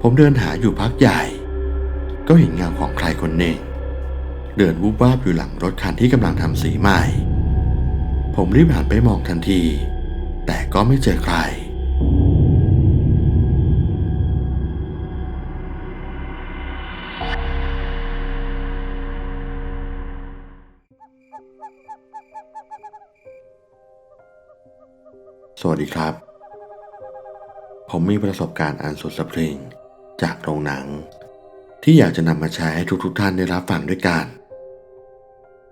ผมเดินหาอยู่พักใหญ่ ก็เห็นเงาของใครคนหนึ่ง เดินวูบวาบอยู่หลังรถคันที่กำลังทำสีใหม่ ผมรีบหันไปมองทันที แต่ก็ไม่เจอใคร สวัสดีครับ ผมมีประสบการณ์อันสุดสะพรึง จากโรงหนัง ที่อยากจะนำมาแชร์ให้ทุกๆทท่านได้รับฟังด้วยกัน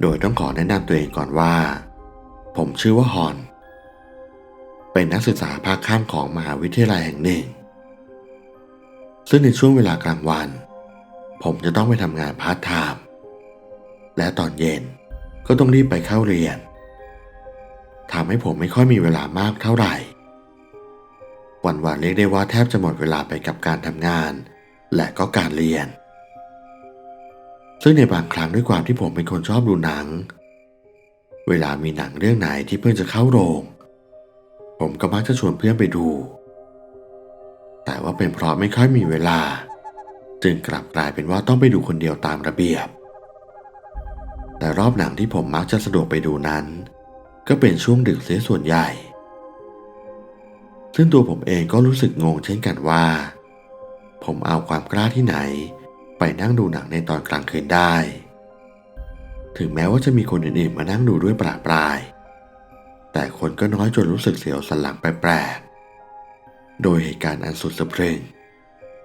โดยต้องขอแนะนำตัวเองก่อนว่า ผมชื่อว่าฮอน เป็นนักศึกษาภาคข้ามของมหาวิทยาลัยแห่งหนึ่ง ซึ่งในช่วงเวลากลางวัน ผมจะต้องไปทำงานพาร์ทไทม์และตอนเย็นก็ต้องรีบไปเข้าเรียนทำให้ผมไม่ค่อยมีเวลามากเท่าไหร่ วันๆเรียกได้ว่าแทบจะหมดเวลาไปกับการทำงาน และก็การเรียน ซึ่งในบางครั้งด้วยความที่ผมเป็นคนชอบดูหนัง เวลามีหนังเรื่องไหนที่เพิ่งจะเข้าโรง ผมก็มักจะชวนเพื่อนไปดู แต่ว่าเป็นเพราะไม่ค่อยมีเวลา จึงกลับกลายเป็นว่าต้องไปดูคนเดียวตามระเบียบ แต่รอบหนังที่ผมมักจะสะดวกไปดูนั้น ก็เป็นช่วงดึกเสียส่วนใหญ่ ซึ่งตัวผมเองก็รู้สึกงงเช่นกันว่า ผมเอาความกล้าที่ไหน ไปนั่งดูหนังในตอนกลางคืนได้ ถึงแม้ว่าจะมีคนอื่นๆมานั่งดูด้วยปราปราย แต่คนก็น้อยจนรู้สึกเสียวสันหลังแปลกๆโดยเหตุการณ์อันสุดสะพรึง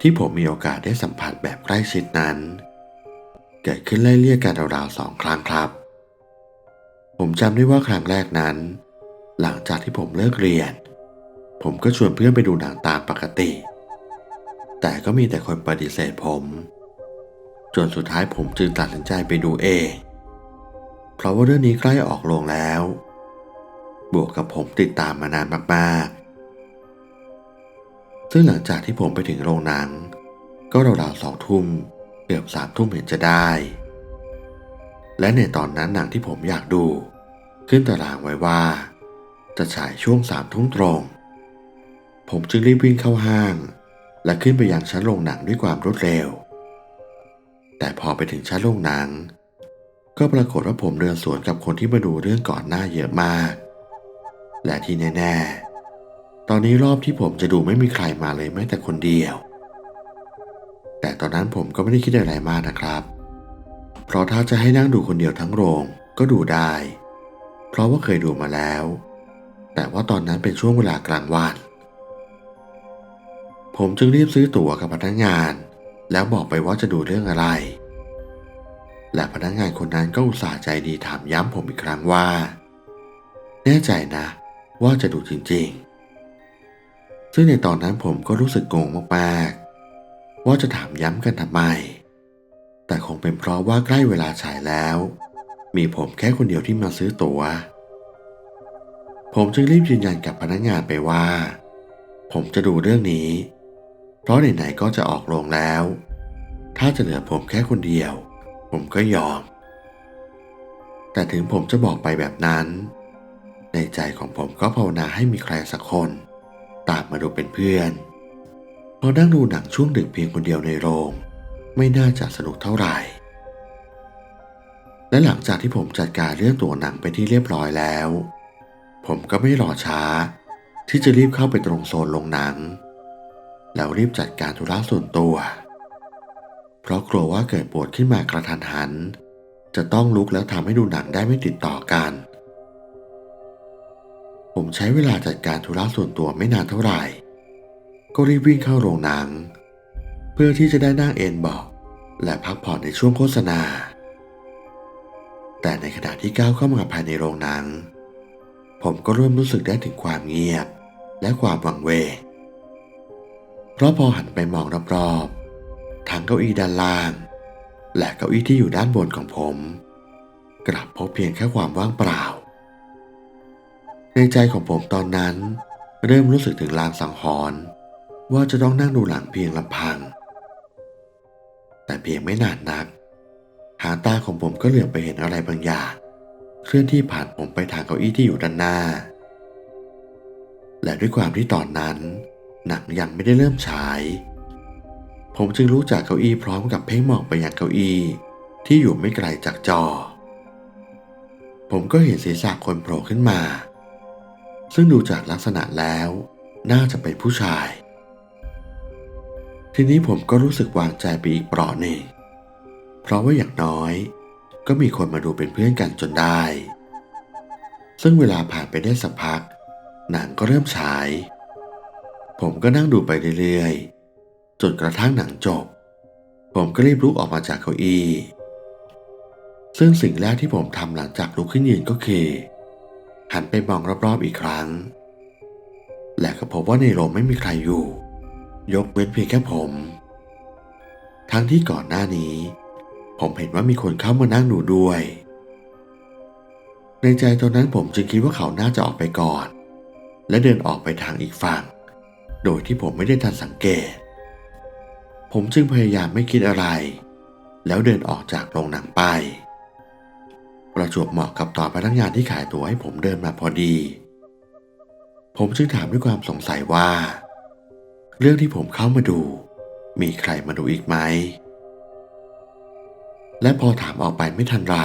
ที่ผมมีโอกาสได้สัมผัสแบบใกล้ชิดนั้น เกิดขึ้นไล่เลี่ยกันราวๆสองครั้งครับ ผมจำได้ว่าครั้งแรกนั้น หลังจากที่ผมเลิกเรียน ผมก็ชวนเพื่อนไปดูหนังตามปกติ แต่ก็มีแต่คนปฏิเสธผม จนสุดท้ายผมจึงตัดสินใจไปดูเอง เพราะว่าเรื่องนี้ใกล้ออกโรงแล้ว บวกกับผมติดตามมานานมากๆ ซึ่งหลังจากที่ผมไปถึงโรงหนัง ก็ราวๆสองทุ่มเกือบสามทุ่มเห็นจะได้ และในตอนนั้นหนังที่ผมอยากดู ขึ้นตารางไว้ว่า จะฉายช่วงสามทุ่มตรง ผมจึงรีบวิ่งเข้าห้าง และขึ้นไปยังชั้นโรงหนังด้วยความรวดเร็ว แต่พอไปถึงชั้นโรงหนัง ก็ปรากฏว่าผมเดินสวนกับคนที่มาดูเรื่องก่อนหน้าเยอะมาก และที่แน่ ๆ ตอนนี้รอบที่ผมจะดูไม่มีใครมาเลยแม้แต่คนเดียว แต่ตอนนั้นผมก็ไม่ได้คิดอะไรมากนะครับ เพราะถ้าจะให้นั่งดูคนเดียวทั้งโรงก็ดูได้ เพราะว่าเคยดูมาแล้ว แต่ว่าตอนนั้นเป็นช่วงเวลากลางวัน ผมจึงรีบซื้อตั๋วกับพนักงาน แล้วบอกไปว่าจะดูเรื่องอะไร และพนักงานคนนั้นก็อุตส่าห์ใจดีถามย้ำผมอีกครั้งว่า แน่ใจนะ ว่าจะดูจริงๆ ซึ่งในตอนนั้นผมก็รู้สึกงงมากๆ ว่าจะถามย้ำกันทำไม แต่คงเป็นเพราะว่าใกล้เวลาฉายแล้ว มีผมแค่คนเดียวที่มาซื้อตัว๋ว ผมจึงรีบยืนยันกับพนักงานไปว่าผมจะดูเรื่องนี้ เพราะไหนๆก็จะออกโรงแล้ว ถ้าจะเหลือผมแค่คนเดียว ผมก็ยอม แต่ถึงผมจะบอกไปแบบนั้น ในใจของผมก็ภาวนาให้มีใครสักคน ตามมาดูเป็นเพื่อนเพราะนั่งดูหนังช่วงดึกเพียงคนเดียวในโรง ไม่น่าจะสนุกเท่าไหร่ และหลังจากที่ผมจัดการเรื่องตัวหนังไปที่เรียบร้อยแล้ว ผมก็ไม่รอช้า ที่จะรีบเข้าไปตรงโซนโรงหนัง แล้วรีบจัดการธุระส่วนตัว เพราะกลัวว่าเกิดปวดขึ้นมากระทันหัน จะต้องลุกแล้วทำให้ดูหนังได้ไม่ติดต่อกัน ผมใช้เวลาจัดการธุระส่วนตัวไม่นานเท่าไหร่ ก็รีบวิ่งเข้าโรงหนัง เพื่อที่จะได้นั่งเอนเบอกและพักผ่อนในช่วงโฆษณา แต่ในขณะที่ก้าวเข้ามาภายในโรงหนัง ผมก็เริ่มรู้สึกได้ถึงความเงียบและความวังเวง เพราะพอหันไปมองรอบๆทั้งเก้าอี้ด้านล่าง และเก้าอี้ที่อยู่ด้านบนของผม กลับพบเพียงแค่ความว่างเปล่า ในใจของผมตอนนั้น เริ่มรู้สึกถึงลางสังหรณ์ว่าจะต้องนั่งดูหลังเพียงลำพัง แต่เพียงไม่นานนัก หางตาของผมก็เหลือบไปเห็นอะไรบางอย่าง เคลื่อนที่ผ่านผมไปทางเก้าอี้ที่อยู่ด้านหน้า และด้วยความที่ตอนนั้น หนังยังไม่ได้เริ่มฉาย ผมจึงรู้จากเก้าอี้พร้อมกับเพ่งมองไปยังเก้าอี้ที่อยู่ไม่ไกลจากจอ ผมก็เห็นศีรษะคนโผล่ขึ้นมา ซึ่งดูจากลักษณะแล้วน่าจะเป็นผู้ชาย ทีนี้ผมก็รู้สึกวางใจไปอีกเปราะหนึ่ง เพราะว่าอย่างน้อย ก็มีคนมาดูเป็นเพื่อนกันจนได้ ซึ่งเวลาผ่านไปได้สักพัก หนังก็เริ่มฉาย ผมก็นั่งดูไปเรื่อยๆ จนกระทั่งหนังจบ ผมก็รีบลุกออกมาจากเก้าอี้ ซึ่งสิ่งแรกที่ผมทำหลังจากลุกขึ้นยืนก็คือ หันไปมองรอบๆอีกครั้ง และก็พบว่าในโรงไม่มีใครอยู่ ยกเว้นเพียงแค่ผม ทั้งที่ก่อนหน้านี้ ผมเห็นว่ามีคนเข้ามานั่งดูด้วย ในใจตอนนั้นผมจึงคิดว่าเขาน่าจะออกไปก่อน และเดินออกไปทางอีกฝั่ง โดยที่ผมไม่ได้ทันสังเกต ผมจึงพยายามไม่คิดอะไร แล้วเดินออกจากโรงหนังไป ประจวบเหมาะกับตอนพนักงานที่ขายตั๋วให้ผมเดินมาพอดี ผมจึงถามด้วยความสงสัยว่า เรื่องที่ผมเข้ามาดู มีใครมาดูอีกไหม และพอถามออกไปไม่ทันไร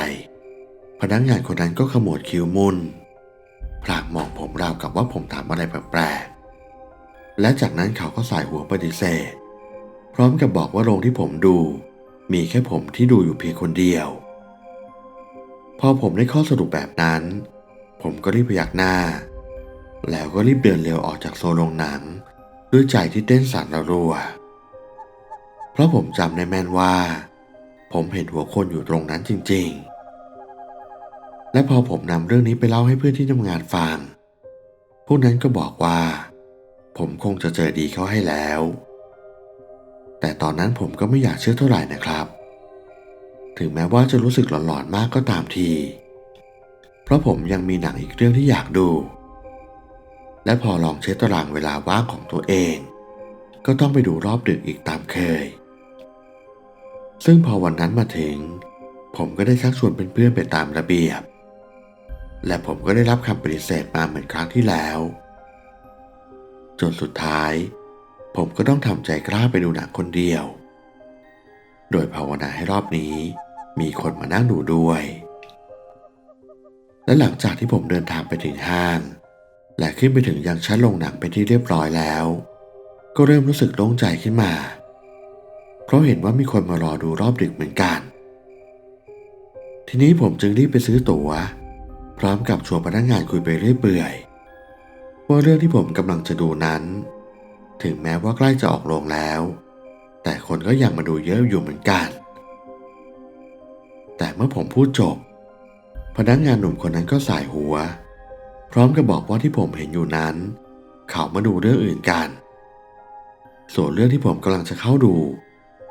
พนักงานคนนั้นก็ขมวดคิ้วมุนพลางมองผมราวกับว่าผมถามอะไรแปลก และจากนั้นเขาก็สายหัวปฏิเสธ พร้อมกับบอกว่าโรงที่ผมดู มีแค่ผมที่ดูอยู่เพียงคนเดียว พอผมได้ข้อสรุปแบบนั้น ผมก็รีบพยักหน้า แล้วก็รีบเดินเร็วออกจากโซนโรงหนัง ด้วยใจที่เต้นสั่นระรัว เพราะผมจำได้แม่นว่า ผมเห็นหัวคนอยู่ตรงนั้นจริง ๆ และพอผมนำเรื่องนี้ไปเล่าให้เพื่อนที่ทำงานฟัง พวกนั้นก็บอกว่า ผมคงจะเจอดีเขาให้แล้ว แต่ตอนนั้นผมก็ไม่อยากเชื่อเท่าไหร่นะครับ ถึงแม้ว่าจะรู้สึกหลอนๆมากก็ตามที เพราะผมยังมีหนังอีกเรื่องที่อยากดู และพอลองเช็คตารางเวลาว่างของตัวเอง ก็ต้องไปดูรอบดึกอีกตามเคย ซึ่งพอวันนั้นมาถึง ผมก็ได้ชักชวนเพื่อนๆไปตามระเบียบ และผมก็ได้รับคำปฏิเสธมาเหมือนครั้งที่แล้ว จนสุดท้าย ผมก็ต้องทำใจกล้าไปดูหนังคนเดียว โดยภาวนาให้รอบนี้ มีคนมานั่งดูด้วย และหลังจากที่ผมเดินทางไปถึงห้าง และขึ้นไปถึงยังชั้นลงหนังเป็นที่เรียบร้อยแล้ว ก็เริ่มรู้สึกโล่งใจขึ้นมา เพราะเห็นว่ามีคนมารอดูรอบดึกเหมือนกัน ทีนี้ผมจึงรีบไปซื้อตั๋ว พร้อมกับชวนพนักงานคุยไปเรื่อยเปื่อย ว่าเรื่องที่ผมกำลังจะดูนั้น ถึงแม้ว่าใกล้จะออกโรงแล้ว แต่คนก็ยังมาดูเยอะอยู่เหมือนกัน แต่เมื่อผมพูดจบ พนักงานหนุ่มคนนั้นก็สายหัว พร้อมกับบอกว่าที่ผมเห็นอยู่นั้น เขามาดูเรื่องอื่นกัน ส่วนเรื่องที่ผมกำลังจะเข้าดู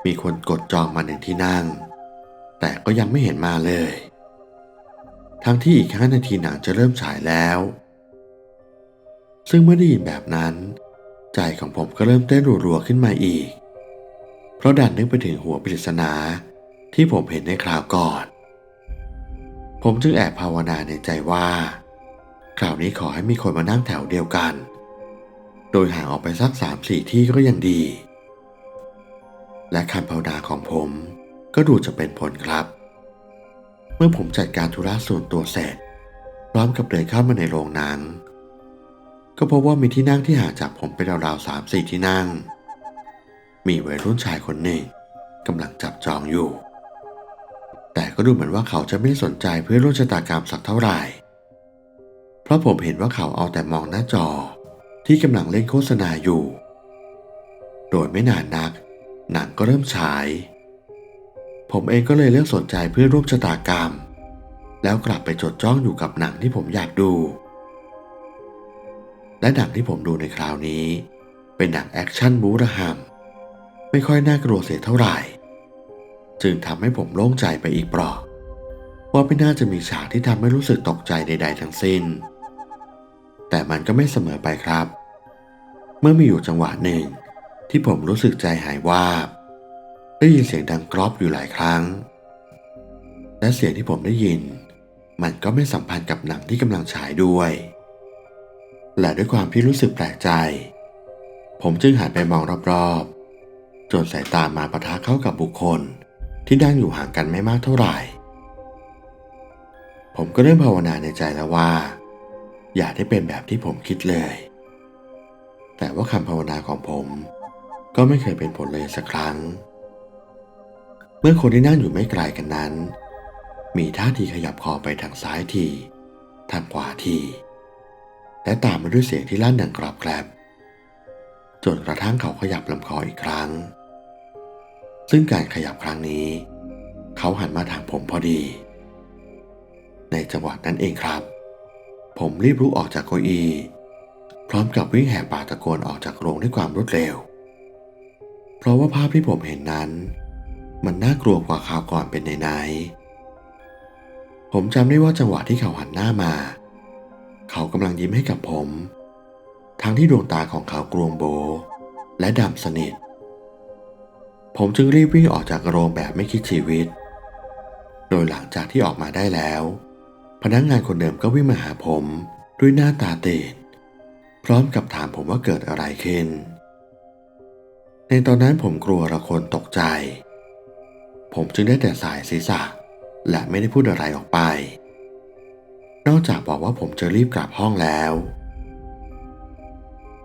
มีคนกดจองมาหนึ่งที่นั่ง แต่ก็ยังไม่เห็นมาเลย ทั้งที่อีกห้านาทีหนังจะเริ่มฉายแล้ว ซึ่งเมื่อได้ยินแบบนั้น ใจของผมก็เริ่มเต้นรัวๆขึ้นมาอีก เพราะดันนึกไปถึงหัวปริศนาที่ผมเห็นในคราวก่อน ผมจึงแอบภาวนาในใจว่า คราวนี้ขอให้มีคนมานั่งแถวเดียวกัน โดยห่างออกไปสักสามสี่ที่ก็ยังดี และคำภาวนาของผมก็ดูจะเป็นผลครับ เมื่อผมจัดการธุระส่วนตัวเสร็จ พร้อมกับเดินเข้ามาในโรงหนัง ก็พบว่ามีที่นั่งที่ห่างจากผมไปราวๆสามสี่ที่นั่ง มีวัยรุ่นชายคนหนึ่งกำลังจับจองอยู่ แต่ก็ดูเหมือนว่าเขาจะไม่สนใจเพื่อนร่วมชะตากรรมสักเท่าไหร่ เพราะผมเห็นว่าเขาเอาแต่มองหน้าจอที่กำลังเล่นโฆษณาอยู่ โดยไม่นานนัก หนังก็เริ่มฉาย ผมเองก็เลยเลือกสนใจเพื่อร่วมชะตากรรม แล้วกลับไปจดจ้องอยู่กับหนังที่ผมอยากดู และหนังที่ผมดูในคราวนี้ เป็นหนังแอคชั่นบูระหัมไม่ค่อยน่ากลัวเสียเท่าไหร่ จึงทำให้ผมโล่งใจไปอีกเปราะว่าไม่น่าจะมีฉากที่ทำให้รู้สึกตกใจใด ๆ ทั้งสิ้น แต่มันก็ไม่เสมอไปครับ เมื่อมีอยู่จังหวะหนึ่ง ที่ผมรู้สึกใจหายวาบได้ยินเสียงดังกรอบอยู่หลายครั้ง และเสียงที่ผมได้ยิน มันก็ไม่สัมพันธ์กับหนังที่กำลังฉายด้วย และด้วยความที่รู้สึกแปลกใจ ผมจึงหันไปมองรอบๆ จนสายตามาปะทะเข้ากับบุคคลที่นั่งอยู่ห่างกันไม่มากเท่าไหร่ ผมก็เริ่มภาวนาในใจแล้วว่า อย่าได้เป็นแบบที่ผมคิดเลย แต่ว่าคำภาวนาของผม ก็ไม่เคยเป็นผลเลยสักครั้ง เมื่อคนที่นั่งอยู่ไม่ไกลกันนั้น มีท่าทีขยับคอไปทางซ้ายที ทางขวาที และตามมาด้วยเสียงที่ลั่นดังกรอบแกรบ จนกระทั่งเขาขยับลำคออีกครั้ง ซึ่งการขยับครั้งนี้ เขาหันมาทางผมพอดี ในจังหวะนั้นเองครับ ผมรีบลุกออกจากเก้าอี้พร้อมกับวิ่งแหกปากตะโกนออกจากโรงด้วยความรวดเร็ว เพราะว่าภาพที่ผมเห็นนั้น มันน่ากลัวกว่าคราวก่อนเป็นไหนๆผมจำได้ว่าจังหวะที่เขาหันหน้ามา เขากำลังยิ้มให้กับผม ทั้งที่ดวงตาของเขากลวงโบ และดำสนิท ผมจึงรีบวิ่งออกจากโรงแบบไม่คิดชีวิต โดยหลังจากที่ออกมาได้แล้ว พนักงานคนเดิมก็วิ่งมาหาผมด้วยหน้าตาตื่นพร้อมกับถามผมว่าเกิดอะไรขึ้น ในตอนนั้นผมกลัวระคนตกใจ ผมจึงได้แต่สายศีรษะ และไม่ได้พูดอะไรออกไป นอกจากบอกว่าผมจะรีบกลับห้องแล้ว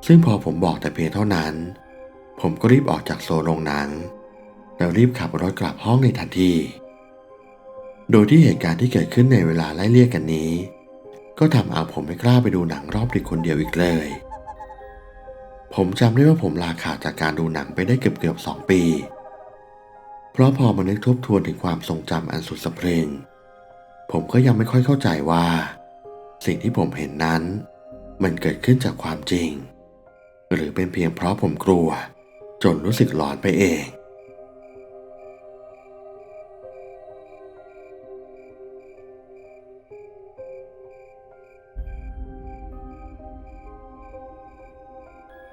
ซึ่งพอผมบอกแต่เพียงเท่านั้น ผมก็รีบออกจากโซนโรงหนัง แล้วรีบขับรถกลับห้องในทันที โดยที่เหตุการณ์ที่เกิดขึ้นในเวลาไล่เลี่ยกกันนี้ ก็ทำเอาผมไม่กล้าไปดูหนังรอบดึกคนเดียวอีกเลย ผมจำได้ว่าผมลาขาดจากการดูหนังไปได้เกือบเกือบสองปี เพราะพอมานึกทบทวนถึงความทรงจำอันสุดสะเพรง ผมก็ยังไม่ค่อยเข้าใจว่า สิ่งที่ผมเห็นนั้น มันเกิดขึ้นจากความจริง หรือเป็นเพียงเพราะผมกลัว จนรู้สึกหลอนไปเอง